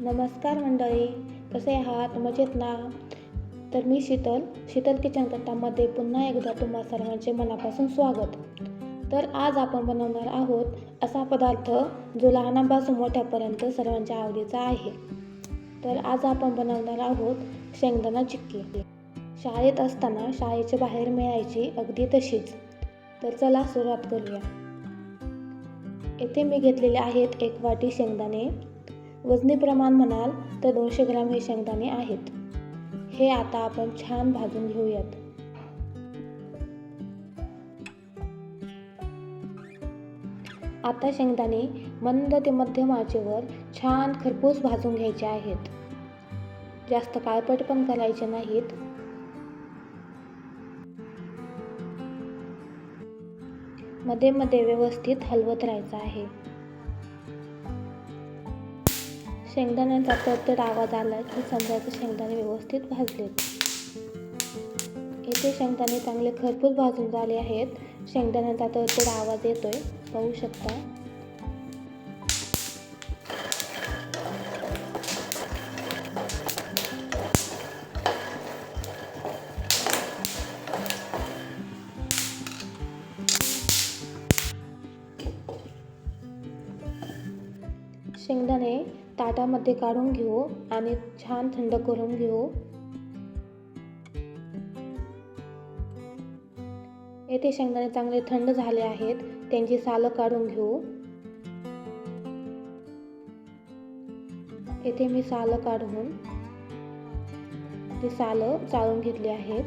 नमस्कार मंडळी कसे आहात? मजेत ना? तर मी शीतल शीतल किचन कट्टामध्ये पुन्हा एकदा तुम्हा सर्वांचे मनापासून स्वागत. तर आज आपण बनवणार आहोत असा पदार्थ जो लहानांपासून मोठ्यापर्यंत सर्वांच्या आवडीचा आहे. तर आज आपण बनवणार आहोत शेंगदाणा चिक्की. शाळेत असताना शाळेच्या बाहेर मिळायची अगदी तशीच. तर चला सुरुवात करूया. येथे मी घेतलेले आहेत एक वाटी शेंगदाणे वजनी प्रमाण म्हणाल तर दोनशे ग्राम हे शेंगदाणे आहेत. हे आता आपण छान भाजून घेऊयात. आता शेंगदाणे मंद ते मध्यम आचेवर छान खरपूस भाजून घ्यायचे आहेत. जास्त काळपट पण करायचे नाहीत. मध्ये मध्ये व्यवस्थित हलवत राहायचं आहे. शेंगदाण्यांचा तडतड आवाज आला की समजायचं शेंगदाणे व्यवस्थित भाजलेत इथे शेंगदाणे चांगले खरपूस भाजून झाले आहेत. शेंगदाण्यांचा तडतड आवाज येतोय. पाहू शकता. शेंगदाणे ताटामध्ये काढून घेऊ आणि छान थंड करून घेऊ. येथे शेंगदाणे चांगले थंड झाले आहेत त्यांची सालं काढून घेऊ. येथे मी सालं काढून ती सालं चाळून घेतली आहेत.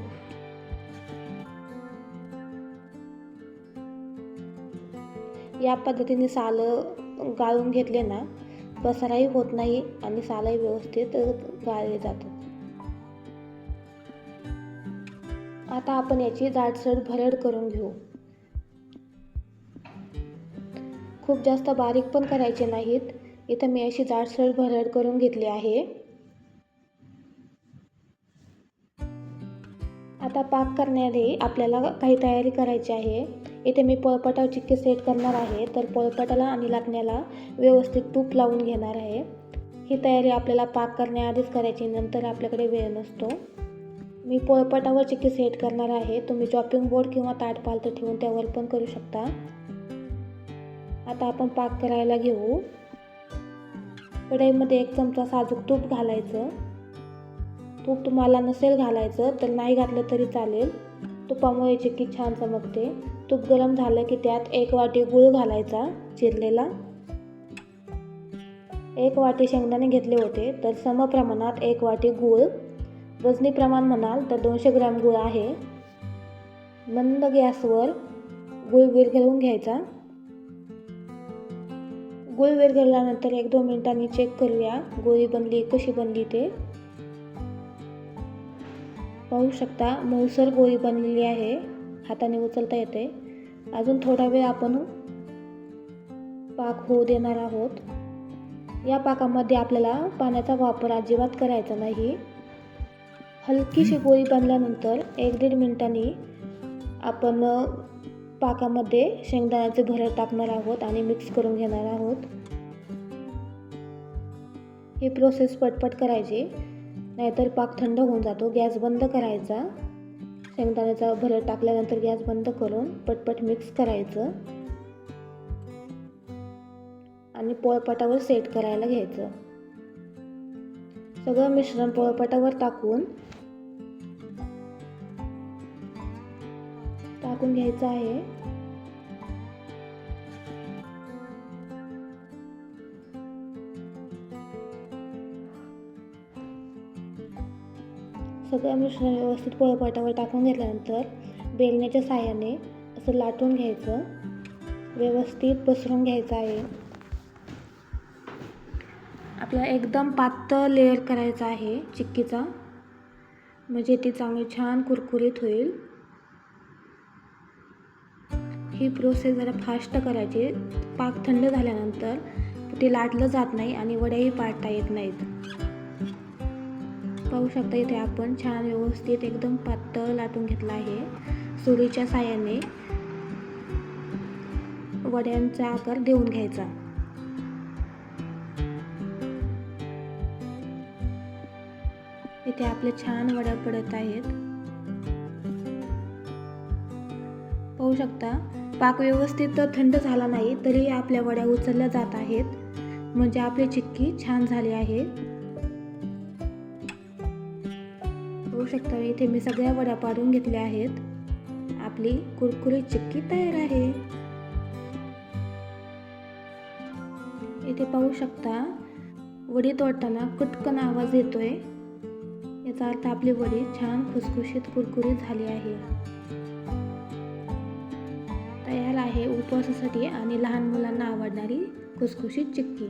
या पद्धतीने सालं गाळून घेतले ना पसाराही होत नाही आणि सालही व्यवस्थित गाळले जातात. आता आपण याची जाडसर भरड करून घेऊ. खूप जास्त बारीक पण करायचे नाहीत. इथं मी अशी जाडसर भरड करून घेतली आहे. आता पाक करण्याआधी आपल्याला काही तयारी करायची आहे. इथे मी पोळपाटावर चिक्की सेट करणार आहे. तर पोळपाटाला आणि लाटण्याला व्यवस्थित तूप लावून घेणार आहे. ही तयारी आपल्याला पाक करण्याआधीच करायची नंतर आपल्याकडे वेळ नसतो. मी पोळपाटावर चिक्की सेट करणार आहे. तुम्ही चॉपिंग बोर्ड किंवा ताट पालतं ठेवून त्यावर पण करू शकता. आता आपण पाक करायला घेऊ. कढईमध्ये एक चमचा साजूक तूप घालायचं. तूप तुम्हाला नसेल घालायचं तर नाही घातलं तरी चालेल. तुपामुळे चिक्की छान चमकते. तूप गरम झालं की त्यात एक वाटी गूळ घालायचा चिरलेला. एक वाटी शेंगदाणे घेतले होते तर समप्रमाणात एक वाटी गूळ. वजनी प्रमाण म्हणाल तर दोनशे ग्रॅम गूळ आहे. मंद गॅसवर गूळ विरघळवून घ्यायचा. गुळ विरघळल्यानंतर एक दोन मिनिटांनी चेक करूया गोळी बनली कशी बनली ते. पाहू शकता मऊसर गोळी बनलेली आहे. हाताने उचलता येते. अजून थोडा वेळ आपण पाक होऊ देणार आहोत. या पाकामध्ये आपल्याला पाण्याचा वापर अजिबात करायचा नाही. हलकीशी गोळी बनल्यानंतर एक दीड मिनिटांनी आपण पाकामध्ये शेंगदाण्याचे भरड टाकणार आहोत आणि मिक्स करून घेणार आहोत. ही प्रोसेस पटपट करायची. नाहीतर पाक थंड होऊन जातो. गॅस बंद करायचा. शेंगदाण्याचा भरत टाकल्यानंतर गॅस बंद करून पटपट मिक्स करायचं. आणि पोळपाटावर सेट करायला घ्यायचं. सगळं मिश्रण पोळपाटावर टाकून टाकून घ्यायचं आहे. सगळं मिश्रण व्यवस्थित पोळपाटावर टाकून घेतल्यानंतर बेलण्याच्या साह्याने असं लाटून घ्यायचं. व्यवस्थित पसरून घ्यायचं आहे. आपल्याला एकदम पातळ लेअर करायचा आहे चिक्कीचा. म्हणजे ती चांगली छान कुरकुरीत होईल. ही प्रोसेस जरा फास्ट करायची. पाक थंड झाल्यानंतर ते लाटलं जात नाही आणि वड्याही पाडता येत नाहीत. पाहू शकता इथे आपण छान व्यवस्थित एकदम पातळ लाटून घेतला आहे. सुरीच्या साह्याने वड्यांचा आकार देऊन घ्यायचा. इथे आपले छान वड्या पडत आहेत. पाहू शकता पाक व्यवस्थित थंड झाला नाही तरी आपल्या वड्या उचलल्या जात आहेत. म्हणजे आपली चिक्की छान झाली आहे. शकता. इथे मी सगळ्या वड्या पाडून घेतल्या आहेत. आपली कुरकुरीत चिक्की तयार आहे. इथे पाहू शकता वडी तोडताना कुटकन आवाज येतोय. याचा अर्थ आपली वडी छान खुसखुशीत कुरकुरीत झाली आहे. तयार आहे उपवासासाठी आणि लहान मुलांना आवडणारी खुसखुशीत चिक्की.